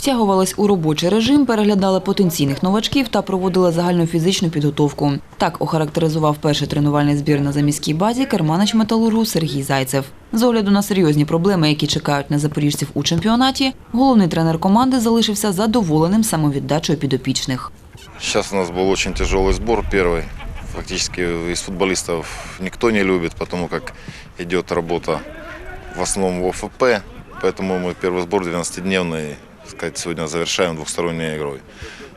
Втягувались у робочий режим, переглядали потенційних новачків та проводили загальну фізичну підготовку. Так охарактеризував перший тренувальний збір на заміській базі керманич металургу Сергій Зайцев. З огляду на серйозні проблеми, які чекають на запоріжців у чемпіонаті, головний тренер команди залишився задоволеним самовіддачею підопічних. Сейчас у нас был очень тяжелый сбор первый. Фактически из футболистов никто не любит, потому как идет работа в основном в ОФП. Поэтому мы первый сбор 12-дневный так сказать, сегодня завершаем двухсторонней игрой.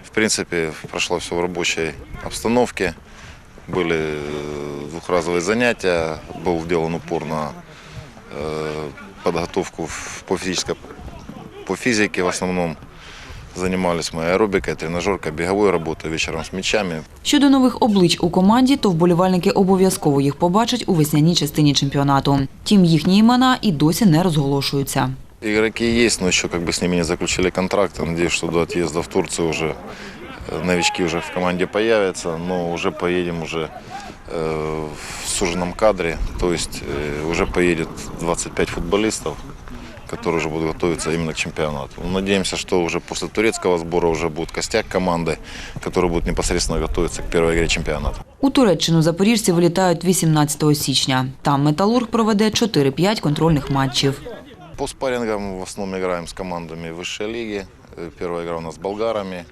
В принципе, прошло все в рабочей обстановке. Были э, двухразовые занятия, был сделан упор на э, подготовку в- по физической по физике в основном. Занимались мы аэробикой, тренажеркой, беговой работой, вечером с мячами. Щодо нових облич у команді, то вболівальники обов'язково їх побачать у весняній частині чемпіонату. Тім їхні імена і досі не розголошуються. Игроки есть, но еще как бы с ними не заключили контракт. Я Надеюсь, что до отъезда в Турцию уже э, новички уже в команде появятся, но уже поедем уже э, в суженном кадре, то есть э, уже поедет 25 футболистов, которые уже будут готовиться именно к чемпионату. Ну, Надеемся, что уже после турецкого сбора уже будет костяк команды, который будет непосредственно готовиться к первой игре чемпионата. У Туреччину запоріжці вилітають 18 січня. Там металург проведе 4-5 контрольних матчів. По спаррингам в основном играем с командами высшей лиги. Э, Первая игра у нас с болгарами.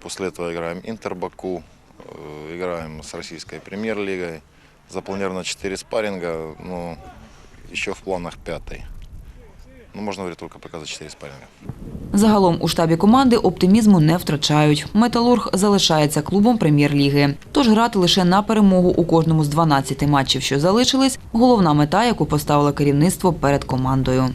После этого играем Интер Баку. Э, Играем с российской премьер-лигой. Запланировано 4 спарринга, но еще в планах пятый. Ну, можно говорить только пока за 4 спарринга. Загалом у штабі команди оптимізму не втрачають. Металург залишається клубом прем'єр-ліги. Тож грати лише на перемогу у кожному з 12 матчів, що залишились, головна мета, яку поставило керівництво перед командою.